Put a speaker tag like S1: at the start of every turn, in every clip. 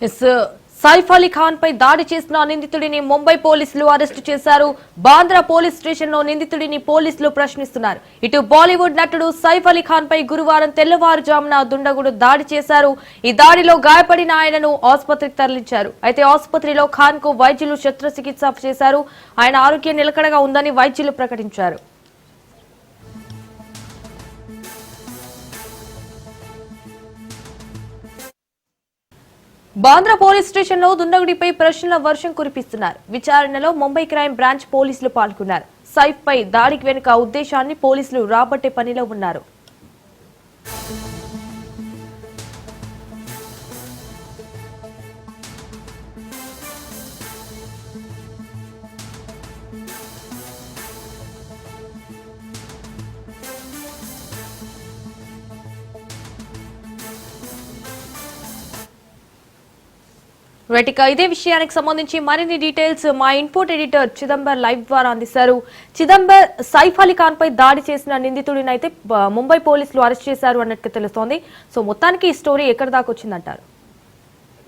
S1: Yes Saif Ali Khan పై దాడి చేసిన నిందితుడిని ముంబై పోలీసులు అరెస్టు చేశారు. బాంద్రా పోలీస్ స్టేషన్లో నిందితుడిని పోలీసులు ప్రశ్నిస్తున్నారు. ఇటు బాలీవుడ్ నటుడు సైఫ్ అలీ ఖాన్ పై గురువారం తెల్లవారుజామున దుండగుడు దాడి చేశారు. ఈ దాడిలో గాయపడిన ఆయనను ఆసుపత్రికి తరలించారు. అయితే ఆసుపత్రిలో ఖాన్కు వైద్యులు శస్త్రచికిత్స చేశారు. ఆయన ఆరోగ్యం నిలకడగా ఉందని వైద్యులు ప్రకటించారు. బాంద్రా పోలీస్ స్టేషన్లో దుండగుడిపై ప్రశ్నల వర్షం కురిపిస్తున్నారు. విచారణలో ముంబై క్రైమ్ బ్రాంచ్ పోలీసులు పాల్గొన్నారు. సైఫ్ పై దాడికి వెనుక ఉద్దేశాన్ని పోలీసులు రాబట్టే పనిలో ఉన్నారు. రైట్ ఇక ఇదే విషయానికి సంబంధించి మరిన్ని డీటెయిల్స్ మా ఇన్పుట్ ఎడిటర్ చిదంబర్ లైవ్ ద్వారా అందిస్తారు. చిదంబర్ సైఫ్ అలీ ఖాన్ పై దాడి చేసిన నిందితుడినైతే ముంబై పోలీసులు అరెస్ట్ చేశారు అన్నట్టు తెలుస్తోంది. సో మొత్తానికి ఈ స్టోరీ ఎక్కడి దాకా వచ్చిందంటారు?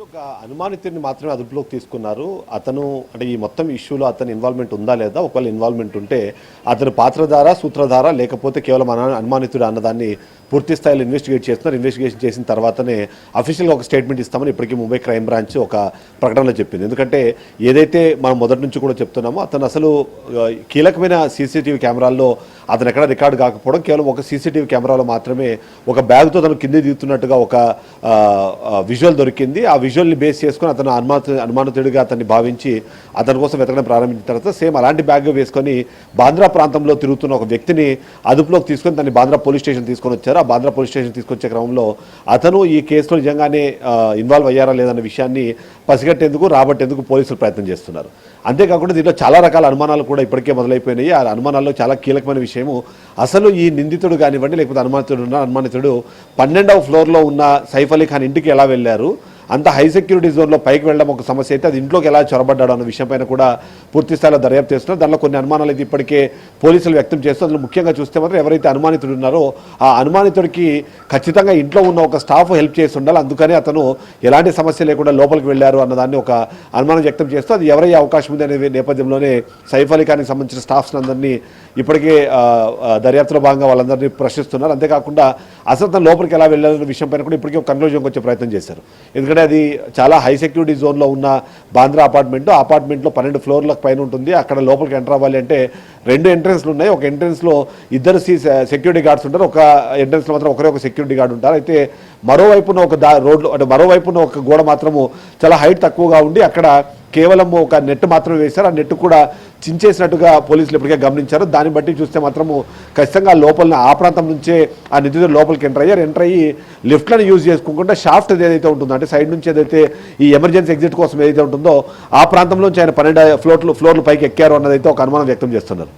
S2: ఒక అనుమానితుడిని మాత్రమే అదుపులోకి తీసుకున్నారు. అతను అంటే ఈ మొత్తం ఇష్యూలో అతని ఇన్వాల్వ్మెంట్ ఉందా లేదా ఒకవేళ ఇన్వాల్వ్మెంట్ ఉంటే అతను పాత్రధార సూత్రధార లేకపోతే కేవలం అనుమానితుడు అన్నదాన్ని పూర్తి స్థాయిలో ఇన్వెస్టిగేట్ చేస్తున్నారు. ఇన్వెస్టిగేషన్ చేసిన తర్వాతనే అఫీషియల్గా ఒక స్టేట్మెంట్ ఇస్తామని ఇప్పటికీ ముంబై క్రైమ్ బ్రాంచ్ ఒక ప్రకటనలో చెప్పింది. ఎందుకంటే ఏదైతే మనం మొదటి నుంచి కూడా చెప్తున్నామో అతను అసలు కీలకమైన సీసీటీవీ కెమెరాల్లో అతను ఎక్కడ రికార్డు కాకపోవడం కేవలం ఒక సీసీటీవీ కెమెరాలో మాత్రమే ఒక బ్యాగ్తో తను కింద దిగుతున్నట్టుగా ఒక విజువల్ దొరికింది. ఆ విజువల్ని బేస్ చేసుకొని అతను అనుమాన అనుమానితుడిగా అతన్ని భావించి అతని కోసం వెతకడం ప్రారంభించిన తర్వాత సేమ్ అలాంటి బ్యాగ్ వేసుకొని బాంద్రా ప్రాంతంలో తిరుగుతున్న ఒక వ్యక్తిని అదుపులోకి తీసుకొని దాన్ని బాంద్రా పోలీస్ స్టేషన్ తీసుకొని వచ్చారు. బాంద్రా పోలీస్ స్టేషన్ తీసుకొచ్చే క్రమంలో అతను ఈ కేసులో నిజంగానే ఇన్వాల్వ్ అయ్యారా లేదన్న విషయాన్ని పసిగట్టేందుకు రాబట్టేందుకు పోలీసులు ప్రయత్నం చేస్తున్నారు. అంతేకాకుండా దీంట్లో చాలా రకాల అనుమానాలు కూడా ఇప్పటికే మొదలైపోయినాయి. ఆ అనుమానాల్లో చాలా కీలకమైన విషయము అసలు ఈ నిందితుడు కానివ్వండి లేకపోతే అనుమానితుడు ఉన్న అనుమానితుడు పన్నెండవ ఫ్లోర్లో ఉన్న సైఫ్ అలీ ఖాన్ ఇంటికి ఎలా వెళ్ళారు? అంత హై సెక్యూరిటీ జోన్లో పైకి వెళ్ళడం ఒక సమస్య అయితే అది ఇంట్లోకి ఎలా చొరబడ్డాడు అన్న విషయంపైన కూడా పూర్తి స్థాయిలో దర్యాప్తు చేస్తున్నారు. దానిలో కొన్ని అనుమానాలు అయితే ఇప్పటికే పోలీసులు వ్యక్తం చేస్తూ అందులో ముఖ్యంగా చూస్తే మాత్రం ఎవరైతే అనుమానితుడు ఉన్నారో ఆ అనుమానితుడికి ఖచ్చితంగా ఇంట్లో ఉన్న ఒక స్టాఫ్ హెల్ప్ చేసి ఉండాలి. అందుకని అతను ఎలాంటి సమస్య లేకుండా లోపలికి వెళ్ళారు అన్నదాన్ని ఒక అనుమానం వ్యక్తం చేస్తూ అది ఎవరయ్యే అవకాశం ఉంది అనే నేపథ్యంలోనే సైఫ్ అలీ ఖాన్కి సంబంధించిన స్టాఫ్స్ అందరినీ ఇప్పటికే దర్యాప్తులో భాగంగా వాళ్ళందరినీ ప్రశ్నిస్తున్నారు. అంతేకాకుండా అసలు తన లోపలికి ఎలా వెళ్ళాలన్న విషయం పైన కూడా ఇప్పటికే ఒక కన్క్లూజన్కి వచ్చే ప్రయత్నం చేశారు. ఎందుకంటే అది చాలా హై సెక్యూరిటీ జోన్లో ఉన్న బాంద్రా అపార్ట్మెంట్ అపార్ట్మెంట్లో పన్నెండు ఫ్లోర్లకు పైన ఉంటుంది. అక్కడ లోపలికి ఎంటర్ అవ్వాలి అంటే రెండు ఎంట్రెన్స్లు ఉన్నాయి. ఒక ఎంట్రెన్స్లో ఇద్దరు సెక్యూరిటీ గార్డ్స్ ఉంటారు. ఒక ఎంట్రెన్స్లో మాత్రం ఒకరే ఒక సెక్యూరిటీ గార్డ్ ఉంటారు. అయితే మరోవైపున ఒక దా రోడ్లో అంటే మరోవైపున ఒక గోడ మాత్రము చాలా హైట్ తక్కువగా ఉండి అక్కడ కేవలం ఒక నెట్ మాత్రమే వేశారు. ఆ నెట్ కూడా చించేసినట్టుగా పోలీసులు ఇప్పటికే గమనించారు. దాన్ని బట్టి చూస్తే మాత్రము ఖచ్చితంగా లోపల ఆ ప్రాంతం నుంచే ఆ నిధులు లోపలికి ఎంటర్ అయ్యారు. ఎంటర్ అయ్యి లిఫ్ట్లను యూజ్ చేసుకోకుండా షాఫ్ట్ ఏదైతే ఉంటుందో అంటే సైడ్ నుంచి ఏదైతే ఈ ఎమర్జెన్సీ ఎగ్జిట్ కోసం ఏదైతే ఉంటుందో ఆ ప్రాంతంలో నుంచి ఆయన పన్నెండు ఫ్లోర్లు ఫ్లోర్లు పైకి ఎక్కారు అన్నదైతే ఒక అనుమానం వ్యక్తం చేస్తున్నారు.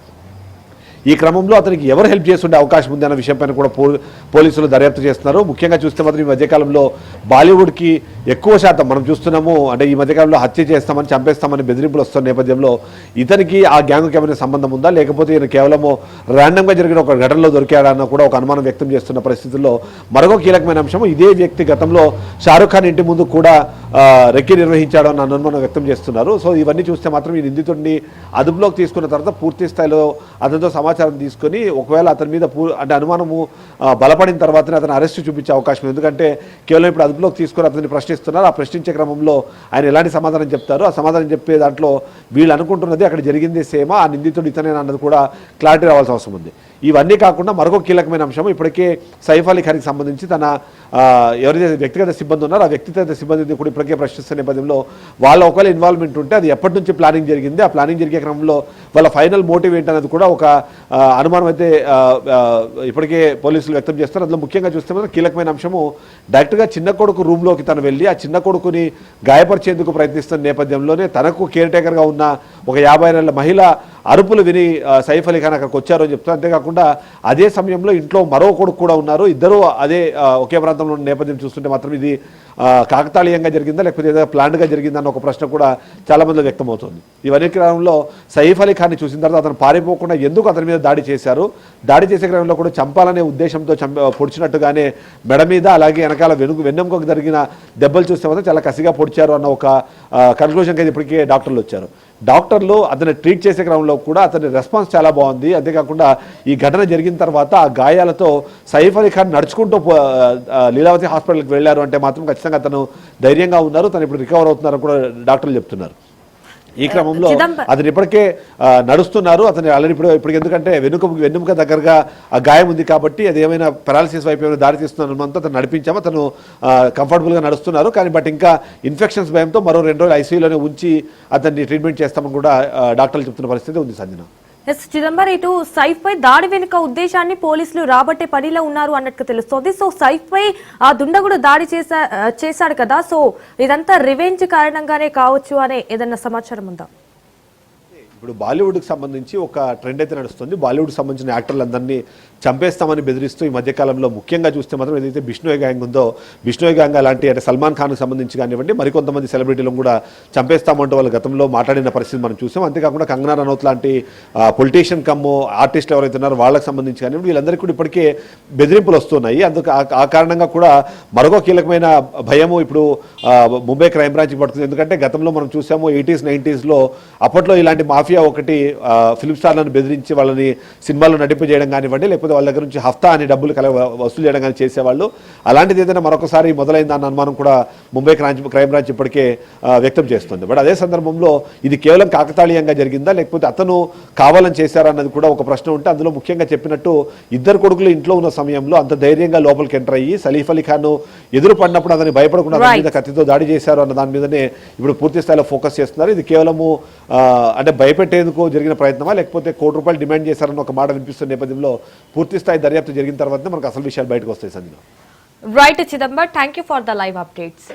S2: ఈ క్రమంలో అతనికి ఎవరు హెల్ప్ చేస్తుండే అవకాశం ఉంది అన్న విషయంపైన కూడా పో పోలీసులు దర్యాప్తు చేస్తున్నారు. ముఖ్యంగా చూస్తే మాత్రం ఈ మధ్యకాలంలో బాలీవుడ్కి ఎక్కువ శాతం మనం చూస్తున్నాము. అంటే ఈ మధ్యకాలంలో హత్య చేస్తామని చంపేస్తామని బెదిరింపులు వస్తున్న నేపథ్యంలో ఇతనికి ఆ గ్యాంగ్కి ఏమైనా సంబంధం ఉందా? లేకపోతే ఈయన కేవలము ర్యాండమ్గా జరిగిన ఒక ఘటనలో దొరికాడన్న కూడా ఒక అనుమానం వ్యక్తం చేస్తున్న పరిస్థితుల్లో మరొక కీలకమైన అంశం ఇదే వ్యక్తి గతంలో షారుఖ్ ఖాన్ ఇంటి ముందు కూడా ఆ, రెక్కి నిర్వహించాడు అన్న అనుమానం వ్యక్తం చేస్తున్నారు. సో ఇవన్నీ చూస్తే మాత్రం ఈ నిందితుడిని అదుపులోకి తీసుకున్న తర్వాత పూర్తి స్థాయిలో అతనితో సమాచారం తీసుకొని ఒకవేళ అతని మీద పూ అంటే అనుమానము బలపడిన తర్వాతనే అతను అరెస్ట్ చూపించే అవకాశం ఎందుకంటే కేవలం ఇప్పుడు అదుపులోకి తీసుకొని అతన్ని ప్రశ్నిస్తున్నారు. ఆ ప్రశ్నించే క్రమంలో ఆయన ఎలాంటి సమాధానం చెప్తారో? ఆ సమాధానం చెప్పే దాంట్లో వీళ్ళు అనుకుంటున్నది అక్కడ జరిగింది సేమా. ఆ నిందితుడు ఇతనే అన్నది కూడా క్లారిటీ రావాల్సిన అవసరం ఉంది. ఇవన్నీ కాకుండా మరొక కీలకమైన అంశం ఇప్పటికే సైఫ్ అలీ ఖాన్కి సంబంధించి తన ఎవరైతే వ్యక్తిగత సిబ్బంది ఉన్నారో ఆ వ్యక్తిగత సిబ్బందిని కూడా ఇప్పటికే ప్రశ్నిస్తున్న నేపథ్యంలో వాళ్ళ ఒకవేళ ఇన్వాల్వ్మెంట్ ఉంటే అది ఎప్పటి నుంచి ప్లానింగ్ జరిగింది? ఆ ప్లానింగ్ జరిగే క్రమంలో వాళ్ళ ఫైనల్ మోటివ్ ఏంటనేది కూడా ఒక అనుమానం అయితే ఇప్పటికే పోలీసులు వ్యక్తం చేస్తారు. అందులో ముఖ్యంగా చూస్తే మాత్రం కీలకమైన అంశము డైరెక్ట్గా చిన్న కొడుకు రూమ్లోకి తను వెళ్ళి ఆ చిన్న కొడుకుని గాయపరిచేందుకు ప్రయత్నిస్తున్న నేపథ్యంలోనే తనకు కేర్ టేకర్గా ఉన్న ఒక యాభై నెలల మహిళ అరుపులు విని సైఫ్ అలీ ఖాన్ అక్కడికి వచ్చారో అని చెప్తున్నారు. అంతేకాకుండా అదే సమయంలో ఇంట్లో మరో కొడుకు కూడా ఉన్నారు. ఇద్దరు అదే ఒకే ప్రాంతంలో నేపథ్యం చూస్తుంటే మాత్రం ఇది కాకతాళీయంగా జరిగిందా లేకపోతే ఏదైనా ప్లాన్గా జరిగిందా అన్న ఒక ప్రశ్న కూడా చాలా మంది వ్యక్తమవుతుంది. ఇవన్నీ క్రమంలో సైఫ్ అలీ ఖాన్ని చూసిన తర్వాత అతను పారిపోకుండా ఎందుకు అతని మీద దాడి చేశారు? దాడి చేసే క్రమంలో కూడా చంపాలనే ఉద్దేశంతో చంప పొడిచినట్టుగానే మెడ మీద అలాగే వెనకాల వెనుక వెన్నెముకకు జరిగిన దెబ్బలు చూస్తే మాత్రం చాలా కసిగా పొడిచారు అన్న ఒక కన్క్లూజన్కి అయితే ఇప్పటికే డాక్టర్లు వచ్చారు. డాక్టర్లు అతన్ని ట్రీట్ చేసే క్రమంలో కూడా అతని రెస్పాన్స్ చాలా బాగుంది. అంతేకాకుండా ఈ ఘటన జరిగిన తర్వాత ఆ గాయాలతో సైఫ్ అలీ ఖాన్ నడుచుకుంటూ లీలావతి హాస్పిటల్కి వెళ్ళారు అంటే మాత్రం ఖచ్చితంగా అతను ధైర్యంగా ఉన్నారు. తను ఇప్పుడు రికవర్ అవుతున్నారని కూడా డాక్టర్లు చెప్తున్నారు. ఈ క్రమంలో అతను ఇప్పటికే నడుస్తున్నారు. అతను ఆల్రెడీ ఇప్పుడు ఇప్పుడు ఎందుకంటే వెనుక వెన్నుముక దగ్గరగా ఆ గాయం ఉంది కాబట్టి అది ఏమైనా పెరాలసిస్ వైపు ఏమైనా దారి తీస్తున్న అనుమానంతో అతను నడిపించాము. అతను కంఫర్టబుల్గా నడుస్తున్నారు. కానీ బట్ ఇంకా ఇన్ఫెక్షన్స్ భయంతో మరో రెండు రోజులు ఐసీయూలోనే ఉంచి అతన్ని ట్రీట్మెంట్ చేస్తామని కూడా డాక్టర్లు చెప్తున్న పరిస్థితి ఉంది సంజన.
S1: ఎస్ చిదంబరం ఇటు సైఫ్ పై దాడి వెనుక ఉద్దేశాన్ని పోలీసులు రాబట్టే పనిలో ఉన్నారు అన్నట్టు తెలుస్తోంది. సో సైఫ్ పై ఆ దుండగుడు దాడి చేశా చేశాడు కదా. సో ఇదంతా రివెంజ్ కారణంగానే కావచ్చు అనే ఏదన్నా సమాచారం ఉందా?
S2: ఇప్పుడు బాలీవుడ్కి సంబంధించి ఒక ట్రెండ్ అయితే నడుస్తుంది. బాలీవుడ్ సంబంధించిన యాక్టర్లందరినీ చంపేస్తామని బెదిరిస్తూ ఈ మధ్యకాలంలో ముఖ్యంగా చూస్తే మాత్రం ఏదైతే బిష్ణోయ్ గ్యాంగ్ ఉందో బిష్ణోయ్ గ్యాంగ్ అలాంటి అంటే సల్మాన్ ఖాన్కి సంబంధించి కానివ్వండి మరికొంతమంది సెలబ్రిటీలను కూడా చంపేస్తామంటూ వాళ్ళు గతంలో మాట్లాడిన పరిస్థితి మనం చూసాం. అంతేకాకుండా కంగనా రనౌత్ లాంటి పొలిటీషియన్ కమ్ము ఆర్టిస్ట్ ఎవరైతే ఉన్నారో వాళ్ళకి సంబంధించి కానివ్వండి వీళ్ళందరికీ కూడా ఇప్పటికే బెదిరింపులు వస్తున్నాయి. అందుకు ఆ- కారణంగా కూడా మరొక కీలకమైన భయము ఇప్పుడు ముంబై క్రైమ్ బ్రాంచ్కి పడుతుంది. ఎందుకంటే గతంలో మనం చూసాము ఎయిటీస్ నైంటీస్లో అప్పట్లో ఇలాంటి మాఫియా ఒకటి ఆ, ఫిల్మ్ స్టార్లను బెదిరించి వాళ్ళని సినిమాల్లో నటింపు చేయడం కానివ్వండి లేకపోతే వాళ్ళ దగ్గర నుంచి హఫ్తా అని డబ్బులు కల వసూలు చేయడం కానీ చేసేవాళ్ళు. అలాంటిది ఏదైనా మరొకసారి మొదలైందా అన్న అనుమానం కూడా ముంబై క్రైమ్ క్రైమ్ బ్రాంచ్ ఇప్పటికే వ్యక్తం చేస్తుంది. బట్ అదే సందర్భంలో ఇది కేవలం కాకతాళీయంగా జరిగిందా లేకపోతే అతను కావాలని చేశారా అన్నది కూడా ఒక ప్రశ్న ఉంటే అందులో ముఖ్యంగా చెప్పినట్టు ఇద్దరు కొడుకులు ఇంట్లో ఉన్న సమయంలో అంత ధైర్యంగా లోపలికి ఎంటర్ అయ్యి సలీఫ్ అలీ ఖాన్ ఎదురు పడినప్పుడు అతని భయపడకుండా
S1: Right.
S2: మీద కత్తితో దాడి చేశారు అన్న దాని మీదనే ఇప్పుడు పూర్తి స్థాయిలో ఫోకస్ చేస్తున్నారు. ఇది కేవలము అంటే భయపెట్టేందుకు జరిగిన ప్రయత్నమా? లేకపోతే కోటి రూపాయలు డిమాండ్ చేశారని ఒక మాట వినిపిస్తున్న నేపథ్యంలో పూర్తి స్థాయి దర్యాప్తు జరిగిన తర్వాతనే మనకు అసలు విషయాలు బయటకు వస్తాయి Sanjana
S1: right Chidambar thank you for the live updates